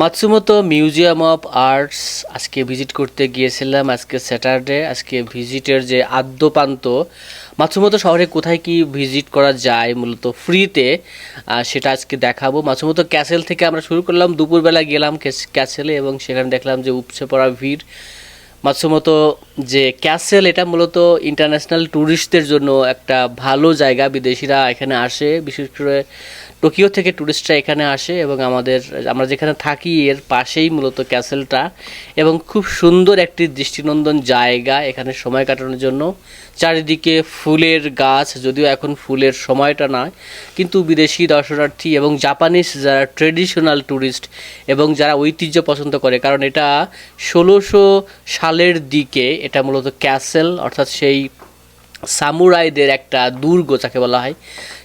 মাতসুমতো museum of arts আজকে visit করতে গিয়েছিলাম, আজকে স্যাটারডে, আজকে ভিজিটের যে আদ্যপান্ত, মাতসুমতো শহরে কোথায় কি ভিজিট করা যায় মূলত ফ্রিতে সেটা আজকে দেখাবো। মাতসুমতো ক্যাসেল থেকে আমরা শুরু করলাম, দুপুরবেলা গেলাম ক্যাসেলে এবং সেখানে দেখলাম যে উপচে পড়া ভিড়। মাতসুমতো যে ক্যাসেল, এটা মূলত ইন্টারন্যাশনাল ট্যুরিস্টদের জন্য একটা ভালো জায়গা, বিদেশিরা এখানে আসে, বিশেষ করে টোকিও থেকে ট্যুরিস্টরা এখানে আসে এবং আমাদের, আমরা যেখানে থাকি, এর পাশেই মূলত ক্যাসেলটা এবং খুব সুন্দর একটি দৃষ্টিনন্দন জায়গা এখানে সময় কাটানোর জন্য। চারিদিকে ফুলের গাছ, যদিও এখন ফুলের সময়টা নয়, কিন্তু বিদেশি দর্শনার্থী এবং জাপানিজ যারা ট্রেডিশনাল ট্যুরিস্ট এবং যারা ঐতিহ্য পছন্দ করে, কারণ এটা ষোলোশো সালের দিকে এটা মূলত ক্যাসেল, অর্থাৎ সেই সামুরাইদের একটা দুর্গ, যাকে বলা হয়।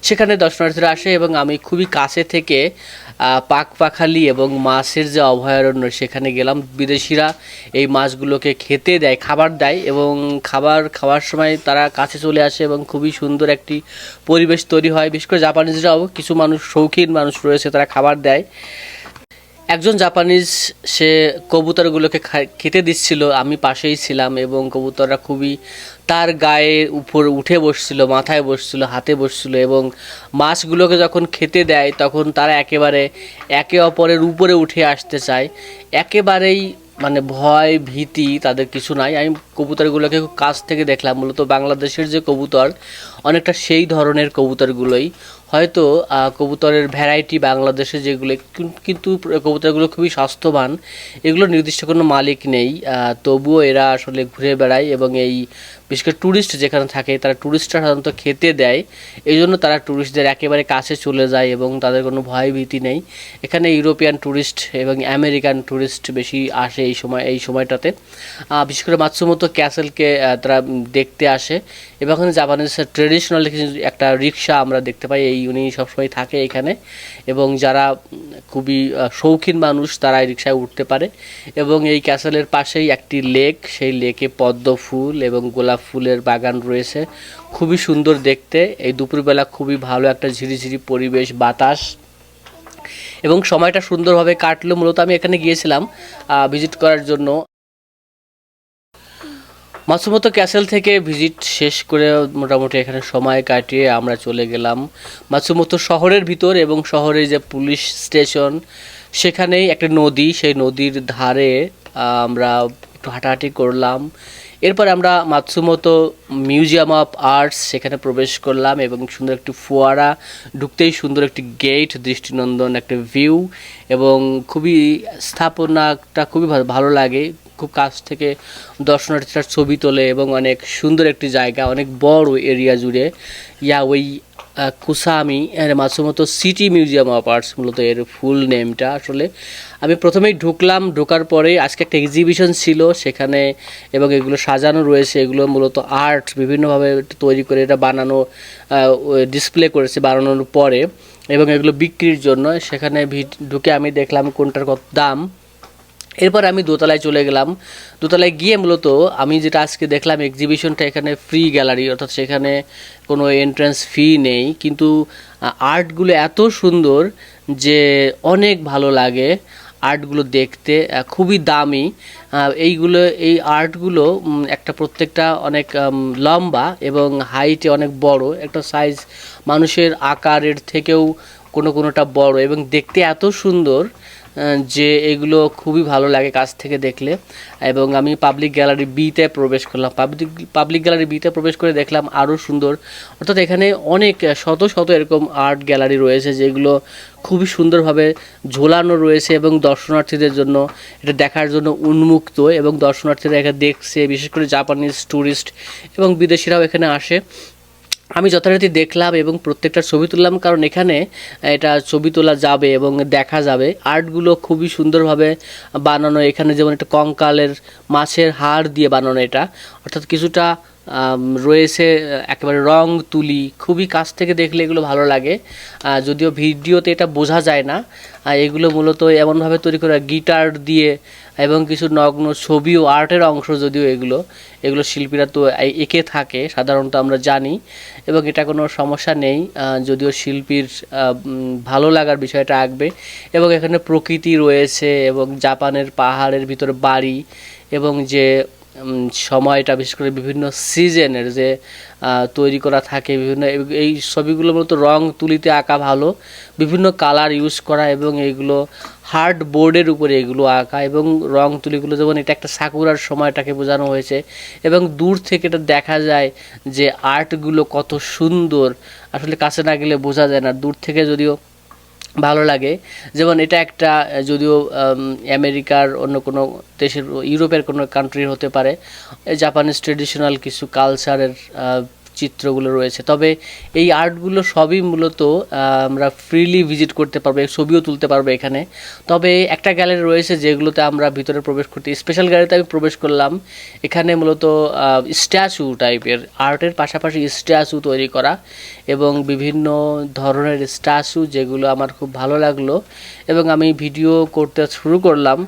সেখানে দর্শনার্থীরা আসে এবং আমি খুবই কাছে থেকে পাকপাখালি এবং মাছের যে অভয়ারণ্য, সেখানে গেলাম। বিদেশিরা এই মাছগুলোকে খেতে দেয়, খাবার দেয় এবং খাবার খাওয়ার সময় তারা কাছে চলে আসে এবং খুবই সুন্দর একটি পরিবেশ তৈরি হয়। বিশেষ করে জাপানিজরাও কিছু মানুষ, শৌখিন মানুষ রয়েছে, তারা খাবার দেয়। একজন জাপানিজ, সে কবুতরগুলোকে খেতে দিচ্ছিল, আমি পাশেই ছিলাম এবং কবুতররা খুবই তার গায়ে উপর উঠে বসছিল, মাথায় বসছিল, হাতে বসছিল এবং মাছগুলোকে যখন খেতে দেয়, তখন তারা একেবারে একে অপরের উপরে উঠে আসতে চায়। একেবারেই মানে ভয়, ভীতি তাদের কিছু নাই। আমি কবুতরগুলোকে কাছ থেকে দেখলাম, মূলত বাংলাদেশের যে কবুতর অনেকটা সেই ধরনের কবুতরগুলোই। হয়তো কবুতরের ভ্যারাইটি বাংলাদেশে যেগুলো কিন- কিন্তু কবুতরগুলো খুবই স্বাস্থ্যবান। এগুলো নির্দিষ্ট কোনো মালিক নেই। তবুও এরা আসলে ঘুরে বেড়ায় এবং এই, বিশেষ করে ট্যুরিস্ট যেখানে থাকে, তারা ট্যুরিস্টরা সাধারণত খেতে দেয়। এই জন্য তারা ট্যুরিস্টদের একেবারে কাছে চলে যায় এবং তাদের কোনো ভয় ভীতি নেই। এখানে ইউরোপিয়ান ট্যুরিস্ট এবং আমেরিকান ট্যুরিস্ট বেশি আসে এই সময়, এই সময়টাতে। বিশেষ করে মাতসুমতো ক্যাসেলকে তারা দেখতে আসে। এবং জাপানিজ এখানে জাপানিজ ট্রেডিশনাল একটা রিক্সা আমরা দেখতে পাই, এই উনি সবসময় থাকে এখানে। এবং যারা খুবই শৌখিন মানুষ, তারা এই রিক্সায় উঠতে পারে। এবং এই ক্যাসেলের পাশেই একটি লেক, সেই লেকে পদ্ম ফুল এবং গোলাপ ফুলের বাগান রয়েছে। খুবই সুন্দর দেখতে। এই দুপুরবেলা খুবই ভালো একটা ঝিরিঝিরি পরিবেশ, বাতাস। এবং সময়টা সুন্দরভাবে কাটলো। মূলত আমি এখানে গিয়েছিলাম ভিজিট করার জন্য। মাসুমতো ক্যাসেল থেকে ভিজিট শেষ করে মোটামুটি এখানে সময় কাটিয়ে আমরা চলে গেলাম মাসুমতো শহরের ভিতর এবং শহরের যে পুলিশ স্টেশন, সেখানেই একটা নদী, সেই নদীর ধারে আমরা একটু হাঁটাহাঁটি করলাম। এরপর আমরা মাতসুমতো মিউজিয়াম অফ আর্টস সেখানে প্রবেশ করলাম এবং সুন্দর একটি ফোয়ারা, ঢুকতেই সুন্দর একটি গেট, দৃষ্টিনন্দন, একটা ভিউ এবং খুবই স্থাপনাটা খুবই ভালো লাগে। খুব কাছ থেকে দর্শনার্থীরা ছবি তোলে এবং অনেক সুন্দর একটি জায়গা, অনেক বড় এরিয়া জুড়ে Yayoi Kusama Matsumoto city museum of arts মূলত এর ফুল নেমটা আসলে। আমি প্রথমেই ঢুকলাম, ঢোকার পরে আজকে একটা এক্সিবিশন ছিল সেখানে এবং এগুলো সাজানো রয়েছে, এগুলো মূলত আর্ট বিভিন্নভাবে তৈরি করে এটা বানানো ডিসপ্লে করেছে বানানোর পরে এবং এগুলো বিক্রির জন্য। সেখানে ঢুকে আমি দেখলাম কোনটার কত দাম। এরপর আমি দোতলায় চলে গেলাম। দোতলায় গিয়ে মূলত আমি যেটা আজকে দেখলাম এক্সিবিশনটা এখানে ফ্রি গ্যালারি অর্থাৎ সেখানে কোনো এন্ট্রান্স ফি নেই। কিন্তু আর্টগুলো এত সুন্দর যে অনেক ভালো লাগে আর্টগুলো দেখতে খুবই দামি। এইগুলো, এই আর্টগুলো একটা প্রত্যেকটা অনেক লম্বা এবং হাইটে অনেক বড়। একটা সাইজ মানুষের আকারের থেকেও কোনো কোনোটা বড় এবং দেখতে এত সুন্দর। যে এগুলো খুবই ভালো লাগে কাছ থেকে দেখলে। এবং আমি পাবলিক গ্যালারি বিতে প্রবেশ করলাম। পাবলিক পাবলিক গ্যালারি বিতে প্রবেশ করে দেখলাম আরও সুন্দর। অর্থাৎ এখানে অনেক, শত শত এরকম আর্ট গ্যালারি রয়েছে যেগুলো খুবই সুন্দরভাবে ঝোলানো রয়েছে এবং দর্শনার্থীদের জন্য এটা দেখার জন্য উন্মুক্ত এবং দর্শনার্থীরা এখানে দেখছে, বিশেষ করে জাপানিজ ট্যুরিস্ট এবং বিদেশিরাও এখানে আসে। আমি যথারীতি দেখলাম এবং প্রত্যেকটা ছবি তুললাম, কারণ এখানে এটা ছবি তোলা যাবে এবং দেখা যাবে। আর্টগুলো খুবই সুন্দরভাবে বানানো, এখানে যেমন একটা কঙ্কালের মাছের হাড় দিয়ে বানানো এটা। অর্থাৎ কিছুটা রয়েছে একেবারে রং তুলি, খুবই কাছ থেকে দেখলে এগুলো ভালো লাগে। যদিও ভিডিওতে এটা বোঝা যায় না এগুলো মূলত এমনভাবে তৈরি করা গিটার দিয়ে এবং কিছু নগ্ন ছবি ও আর্টের অংশ যদিও এগুলো এগুলো শিল্পীরা তো এঁকে থাকে, সাধারণত আমরা জানি, এবং এটা কোনো সমস্যা নেই যদিও শিল্পীর ভালো লাগার বিষয়টা আঁকবে, এবং এখানে প্রকৃতি রয়েছে, এবং জাপানের পাহাড়ের ভিতরে বাড়ি, এবং যে সময়টা, বিশেষ করে বিভিন্ন সিজনের যে তৈরি করা থাকে, বিভিন্ন এই- ছবিগুলো মূলত রং তুলিতে আঁকা ভালো। বিভিন্ন কালার ইউজ করা এবং এইগুলো হার্ড বোর্ডের উপরে এগুলো আঁকা এবং রং তুলিগুলো যেমন এটা একটা সাকুরার সময়টাকে বোঝানো হয়েছে এবং দূর থেকে এটা দেখা যায় যে আর্টগুলো কত সুন্দর। আসলে কাছে না গেলে বোঝা যায় না। দূর থেকে যদিও ভালো লাগে। যেমন এটা একটা, যদিও আমেরিকার অন্য কোনো দেশের, ইউরোপের কোনো কান্ট্রির হতে পারে। জাপানিজ ট্রেডিশনাল কিছু কালচারের চিত্রগুলো রয়েছে। তবে এই আর্টগুলো সবই মূলত আমরা ফ্রিলি ভিজিট করতে পারব ছবিও তুলতে পারব এখানে। তবে একটা গ্যালারি রয়েছে যেগুলোতে আমরা ভিতরে প্রবেশ করতে স্পেশাল গ্যালারিতে আমি প্রবেশ করলাম। এখানে মূলত স্ট্যাচু টাইপের আর্টের পাশাপাশি স্ট্যাচু তৈরি করা এবং বিভিন্ন ধরনের স্ট্যাচু যেগুলো আমার খুব ভালো লাগল এবং আমি ভিডিও করতে শুরু করলাম।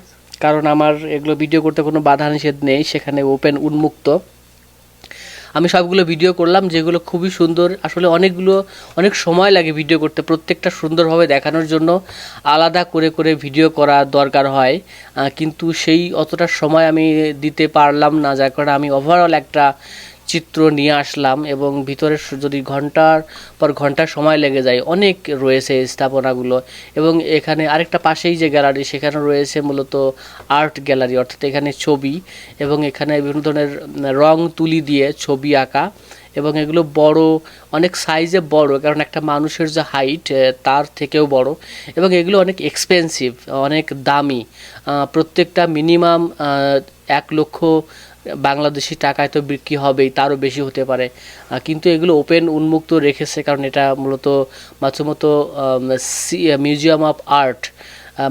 কারণ আমার এগুলো ভিডিও করতে কোনো বাধা নিষেধ নেই, সেখানে ওপেন উন্মুক্ত। আমি সবগুলো ভিডিও করলাম, যেগুলো খুবই সুন্দর। আসলে অনেকগুলো, অনেক সময় লাগে ভিডিও করতে, প্রত্যেকটা সুন্দরভাবে দেখানোর জন্য। আলাদা করে করে ভিডিও করা দরকার হয়। কিন্তু সেই অতটা সময় আমি দিতে পারলাম না, যার কারণে আমি ওভারঅল একটা চিত্র নিয়ে আসলাম এবং ভিতরে যদি ঘণ্টার পর ঘণ্টা সময় লেগে যায়, অনেক রয়েছে স্থাপনাগুলো এবং এখানে আরেকটা পাশেই যে গ্যালারি সেখানে রয়েছে মূলত আর্ট গ্যালারি, অর্থাৎ এখানে ছবি এবং এখানে বিভিন্ন ধরনের রং তুলি দিয়ে ছবি আঁকা এবং এগুলো বড়, অনেক সাইজে বড়, কারণ একটা মানুষের যে হাইট তার থেকেও বড় এবং এগুলো অনেক এক্সপেন্সিভ অনেক দামি। প্রত্যেকটা মিনিমাম এক লক্ষ বাংলাদেশি টাকায় তো বিক্রি হবেই, তারও বেশি হতে পারে। কিন্তু এগুলো ওপেন উন্মুক্ত রেখেছে কারণ এটা মূলত Matsumoto museum of art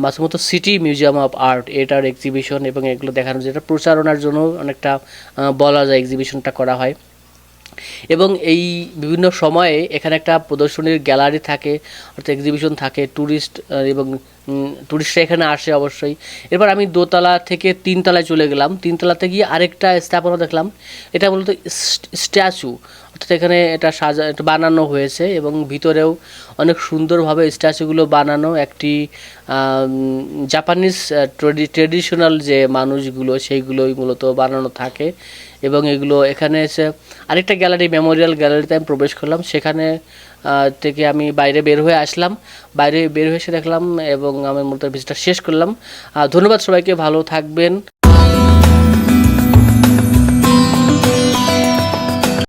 Matsumoto city museum of art এটার এক্সিবিশন এবং এগুলো দেখানো, যেটা প্রচারণার জন্য অনেকটা বলা যায় এক্সিবিশনটা করা হয়। এবং এই বিভিন্ন সময়ে এখানে একটা প্রদর্শনীর গ্যালারি থাকে, অর্থাৎ এক্সিবিশন থাকে ট্যুরিস্ট এবং ট্যুরিস্টরা এখানে আসে অবশ্যই। এরপর আমি দোতলা থেকে তিনতলায় চলে গেলাম। তিনতলাতে গিয়ে আরেকটা স্থাপনা দেখলাম। এটা মূলত স্ট্যাচু। অর্থাৎ এখানে এটা সাজা বানানো হয়েছে এবং ভিতরেও অনেক সুন্দরভাবে স্ট্যাচুগুলো বানানো একটি জাপানিজ ট্রেডিশনাল যে মানুষগুলো সেইগুলোই মূলত বানানো থাকে এবং এগুলো এখানে এসে আরেকটা গ্যালারি, মেমোরিয়াল গ্যালারিতে আমি প্রবেশ করলাম। সেখানে থেকে আমি বাইরে বের হয়ে আসলাম। বাইরে বের হয়ে এসে দেখলাম এবং আমি মূলত ভিজিটটা শেষ করলাম। ধন্যবাদ সবাইকে, ভালো থাকবেন।